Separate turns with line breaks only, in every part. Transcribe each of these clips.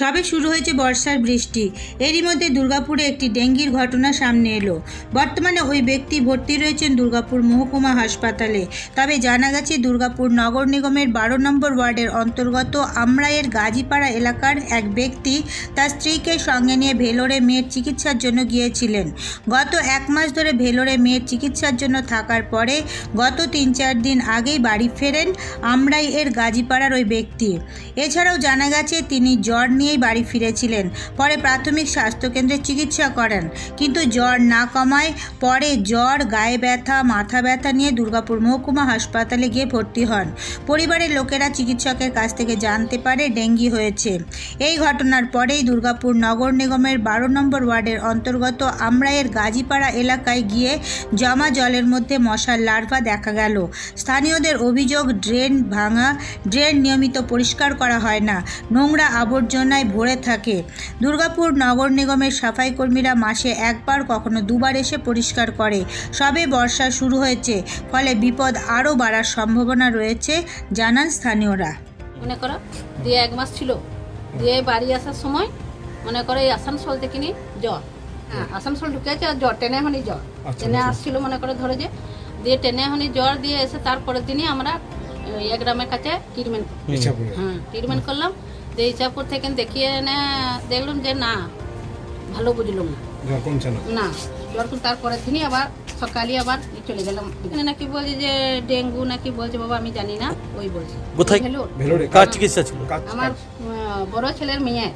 তবে শুরু হয়েছে বর্ষার বৃষ্টি। এরই মধ্যে দুর্গাপুরে একটি ডেঙ্গির ঘটনা সামনে এলো। বর্তমানে ওই ব্যক্তি ভর্তি রয়েছেন দুর্গাপুর মহকুমা হাসপাতালে। তবে জানা গেছে, দুর্গাপুর নগর নিগমের বারো নম্বর ওয়ার্ডের অন্তর্গত আমরাইয়ের গাজীপাড়া এলাকার এক ব্যক্তি তার স্ত্রীকে সঙ্গে নিয়ে ভেলোরে মেয়ের চিকিৎসার জন্য গিয়েছিলেন। গত এক মাস ধরে ভেলোরে মেয়ের চিকিৎসার জন্য থাকার পরে গত তিন চার দিন আগেই বাড়ি ফেরেন আমরাই এর গাজীপাড়ার ওই ব্যক্তি। এছাড়াও জানা গেছে, তিনি জ্বর নিয়েই বাড়ি ফিরেছিলেন। পরে প্রাথমিক স্বাস্থ্যকেন্দ্রে চিকিৎসা করেন। কিন্তু জ্বর না কমায়, পরে জ্বর, গায়ে ব্যথা, মাথা ব্যথা নিয়ে দুর্গাপুর মহকুমা হাসপাতালে গিয়ে ভর্তি হন। পরিবারের লোকেরা চিকিৎসকের কাছ থেকে জানতে পারে ডেঙ্গি হয়েছে। এই ঘটনার পরেই দুর্গাপুর নগর নিগমের বারো নম্বর ওয়ার্ডের অন্তর্গত আমরাইয়ের গাজীপাড়া এলাকায় গিয়ে জমা জলের মধ্যে মশার লার্ভা দেখা গেল। স্থানীয়দের অভিযোগ, ড্রেন ভাঙা, ড্রেন নিয়মিত পরিষ্কার করা হয় না। নোংরা আবর্জনায় ভরে থাকে। দুর্গাপুর নগর নিগমের সাফাই কর্মীরা মাসে একবার কখনো দুবার এসে পরিষ্কার করে। সবে বর্ষা শুরু হয়েছে ফলে বিপদ আরও বাড়ার সম্ভাবনা রয়েছে জানান স্থানীয়রা।
মনে করো দিয়ে এক মাস ছিল। দিয়ে বাড়ি আসার সময় মনে করো এই আসানসোল থেকে নি জ্বর। হ্যাঁ আসানসোল ঢুকেছে আর জ্বর ট্রেনে এখনই জ্বর।
টেনে
ট্রেনে
আচ্ছা।
আসছিল মনে করো ধরো যে দিয়ে ট্রেনে এখনই জ্বর দিয়ে এসে তারপরের দিনই আমরা এক গ্রামের কাছে ট্রিটমেন্ট হ্যাঁ ট্রিটমেন্ট করলাম। দিয়ে ইচ্ছাপুর থেকে দেখিয়ে এনে দেখলাম যে না ভালো বুঝলাম না।
জ্বর কমছে না।
না জ্বর কিন্তু তারপরের দিনই আবার সকালে আবার চলে গেলাম। এখানে নাকি বলছে যে ডেঙ্গু নাকি বলছে বাবা আমি জানি না ওই বলছে।
কোথায়?
ভেলোর।
কার চিকিৎসা ছিল?
আমার বড় ছেলের মেয়ে।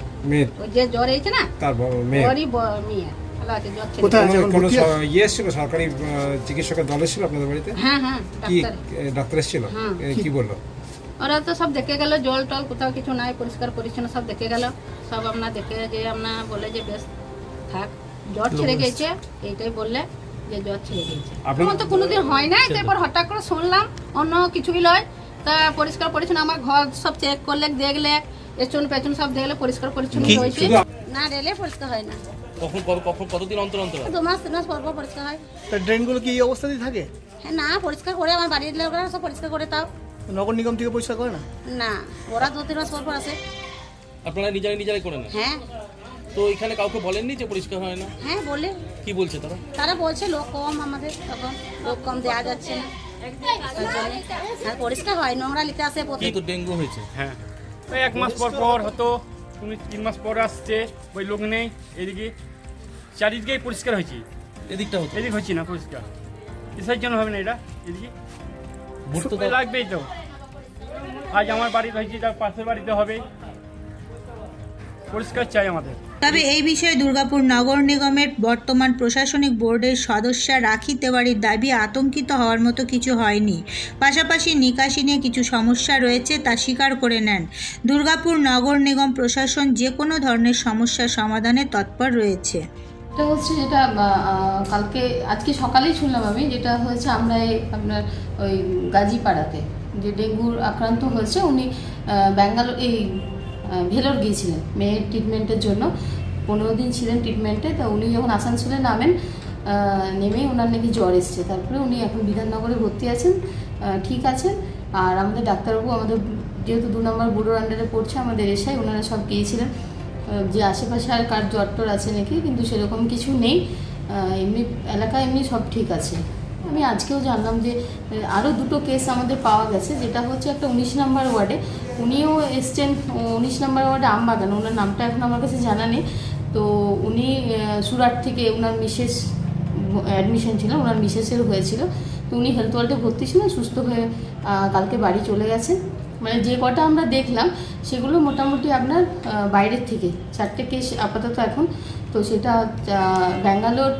ওই যে জ্বর হয়েছে না?
তার মেয়ের
ওরই মেয়ে।
চিকিৎসকের দল এসেছিল আপনাদের বাড়িতে?
হ্যাঁ হ্যাঁ ডাক্তার।
ডাক্তার এসেছিল?
হ্যাঁ।
কি বলল?
ওরা তো সব দেখে গেল জল টল কোথাও কিছু নাই পরিষ্কার পরিচ্ছন্ন সব দেখে গেল। সব আমরা দেখে যে আমরা বলে যে বেশ থাক জ্বর ছেড়ে গেছে এইটাই বললে যে জ্বর ছেড়ে গেছে।
আপনার-
আমার তো কোনোদিন হয় না তারপর হঠাৎ করে শুনলাম অন্য কিছুই লয় তা পরিষ্কার পরিচ্ছন্ন আমার ঘর সব চেক করলে দেখলে পেছন পেছন সব দেখলে পরিষ্কার পরিচ্ছন্ন হয়েছে। না রেলে পরিষ্কার হয় না।
কখন কখন কতদিন অন্তর অন্তর?
দু মাস তিন মাস পর পর পরিষ্কার হয়।
তা ড্রেনগুলো কি এই অবস্থাতেই থাকে?
হ্যাঁ না পরিষ্কার করে আমার বাড়ির লোকরা সব পরিষ্কার করে তাও
নগর নিগম থেকে পরিষ্কার করে না?
না ওরা দু তিন মাস পর পর আসে।
আপনারা নিজেরাই নিজেরাই করে নেন?
হ্যাঁ।
তো এখানে কাউকে বলেননি যে পরিষ্কার হয় না?
হ্যাঁ বলে।
কি বলছে তারা?
তারা বলছে লোক কম আমাদের তখন লোক কম দেওয়া যাচ্ছে না। আর পরিষ্কার হয় নোংরা লিখে আসে
কি
প্রত্যেক
তো ডেঙ্গু হয়েছে?
হ্যাঁ। ওই এক মাস পর পর হতো তুমি তিন মাস পর আসছে ওই লোক নেই এদিকে চারিদিকেই পরিষ্কার হয়েছে।
এদিকটা হতো।
এদিক হচ্ছে না পরিষ্কার। কিসের জন্য হবে না এটা? এদিকে লাগবেই তো। আজ আমার বাড়িতে হয়েছে তার পাশের বাড়িতে হবে পরিষ্কার চাই আমাদের।
তবে এই বিষয়ে দুর্গাপুর নগর নিগমের বর্তমান প্রশাসনিক বোর্ডের সদস্যা রাখি তেওয়ারির দাবি আতঙ্কিত হওয়ার মতো কিছু হয়নি। পাশাপাশি নিকাশি নিয়ে কিছু সমস্যা রয়েছে তা স্বীকার করে নেন। দুর্গাপুর নগর নিগম প্রশাসন যে কোনো ধরনের সমস্যার সমাধানে তৎপর রয়েছে।
এটা হচ্ছে যেটা কালকে, আজকে সকালেই শুনলাম আমি, যেটা হয়েছে আমরা আপনার ওই গাজীপাড়াতে, যে ডেঙ্গুর আক্রান্ত হয়েছে, উনি ব্যাঙ্গালোর, এই ভেলোর গিয়েছিলেন, মেয়ের ট্রিটমেন্টের জন্য। পনেরো দিন ছিলেন ট্রিটমেন্টে তা উনি যখন আসানসোলে নামেন নেমে ওনার নাকি জ্বর এসছে। তারপরে উনি এখন বিধাননগরে ভর্তি আছেন ঠিক আছেন। আর আমাদের ডাক্তারবাবু আমাদের, যেহেতু দু নম্বর বুড়োর আন্ডারে পড়ছে, আমাদের এসে ওনারা সব গিয়েছিলেন। যে আশেপাশে আর কার জ্বর টর আছে নাকি, কিন্তু সেরকম কিছু নেই। এমনি এলাকা এমনি সব ঠিক আছে। আমি আজকেও জানলাম যে আরও দুটো কেস আমাদের পাওয়া গেছে, যেটা হচ্ছে একটা উনিশ নাম্বার ওয়ার্ডে। উনিও এসছেন, উনিশ নাম্বার ওয়ার্ডে আমবাগান, ওনার নামটা এখন আমার কাছে জানা নেই। তো উনি সুরাট থেকে ওনার মিসেস অ্যাডমিশন ছিল ওনার মিসেসের হয়েছিল। তো উনি হেলথ ওয়ার্ডে ভর্তি ছিলেন, সুস্থ হয়ে কালকে বাড়ি চলে গেছেন। মানে যে কটা আমরা দেখলাম, সেগুলো মোটামুটি আপনার বাইরের থেকে। চারটে কেস আপাতত এখন। তো সেটা ব্যাঙ্গালোর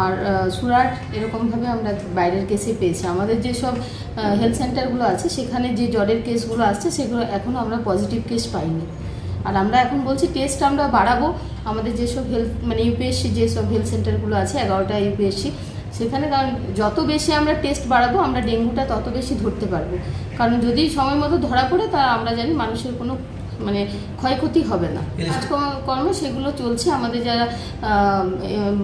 আর সুরাট, এরকমভাবে আমরা বাইরের কেসে পেয়েছি। আমাদের যেসব হেলথ সেন্টারগুলো আছে, সেখানে যে জ্বরের কেসগুলো আসছে, সেগুলো এখনও আমরা পজিটিভ কেস পাইনি। আর আমরা এখন বলছি, টেস্ট আমরা বাড়াবো। আমাদের যেসব হেলথ মানে ইউপিএসসি যেসব হেলথ সেন্টারগুলো আছে, এগারোটা ইউপিএসসি সেখানে কারণ যত বেশি আমরা টেস্ট বাড়াবো আমরা ডেঙ্গুটা তত বেশি ধরতে পারব। কারণ যদি সময় মতো ধরা পড়ে তা আমরা জানি মানুষের কোনো মানে ক্ষয়ক্ষতি হবে না। কাজকর্ম সেগুলো চলছে। আমাদের যারা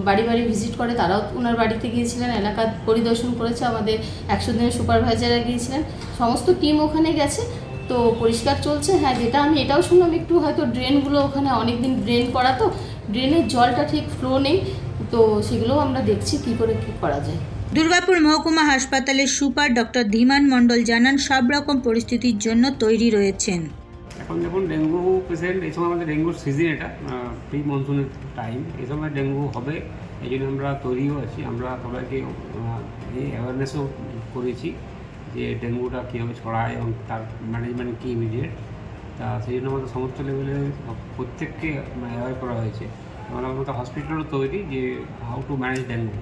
বাড়ি বাড়ি ভিজিট করে তারাও ওনার বাড়িতে গিয়েছিলেন এলাকা পরিদর্শন করেছে আমাদের একশো দিনের সুপারভাইজাররা গিয়েছিলেন। সমস্ত টিম ওখানে গেছে তো পরিষ্কার চলছে। হ্যাঁ যেটা আমি এটাও শুনলাম একটু হয়তো ড্রেনগুলো ওখানে অনেকদিন ড্রেন করা তো ড্রেনের জলটা ঠিক ফ্লো নেই। তো সেগুলোও আমরা দেখছি কি করে কি করা যায়।
দুর্গাপুর মহকুমা হাসপাতালের সুপার ডক্টর ধীমান মণ্ডল জানান সব রকম পরিস্থিতির জন্য তৈরি রয়েছেন।
এখন দেখুন ডেঙ্গু পেশেন্ট এই সময় আমাদের ডেঙ্গুর সিজন এটা প্রি মনসুনের টাইম এই সময় ডেঙ্গু হবে এই জন্য আমরা তৈরিও আছি। আমরা সবাইকে এই অ্যাওয়ারনেসও করেছি যে ডেঙ্গুটা কীভাবে ছড়ায় এবং তার ম্যানেজমেন্ট কী ইমিডিয়েট তা সেই জন্য আমাদের সমস্ত লেভেলে প্রত্যেককে অ্যাওয়ার করা হয়েছে। এবং আমাদের হসপিটালও তৈরি যে হাউ টু ম্যানেজ ডেঙ্গু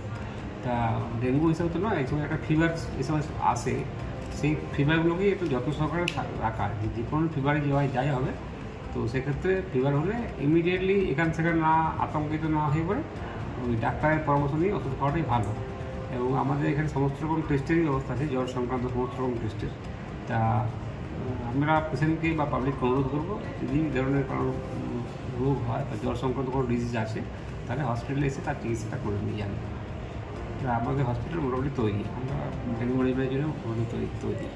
তা ডেঙ্গু হিসাবে তো নয় এই সময় একটা ফিভার সময় আসে সেই ফিভারগুলোকেই একটু যত্ন সহকারে রাখা যে যে কোনো ফিভারে যাওয়াই যাই হবে তো সেক্ষেত্রে ফিভার হলে ইমিডিয়েটলি এখান থেকে না আতঙ্কিত না হয়ে পড়ে ওই ডাক্তারের পরামর্শ নিয়ে ওষুধ খাওয়াটাই ভালো। এবং আমাদের এখানে সমস্ত রকম টেস্টেরই ব্যবস্থা আছে জ্বর সংক্রান্ত সমস্ত রকম টেস্টের তা আমরা পেশেন্টকে বা পাবলিককে অনুরোধ করব যদি ধরনের উম, রোগ হয় বা জ্বর সংক্রান্ত কোনো ডিজিজ আছে, তাহলে হসপিটালে এসে তার চিকিৎসাটা করে নিয়ে যান। আমাদের হসপিটাল মোটামুটি তৈরি। আমরা ডেঙ্গু ম্যানেজমেন্টের জন্য মোটামুটি তৈরি তৈরি।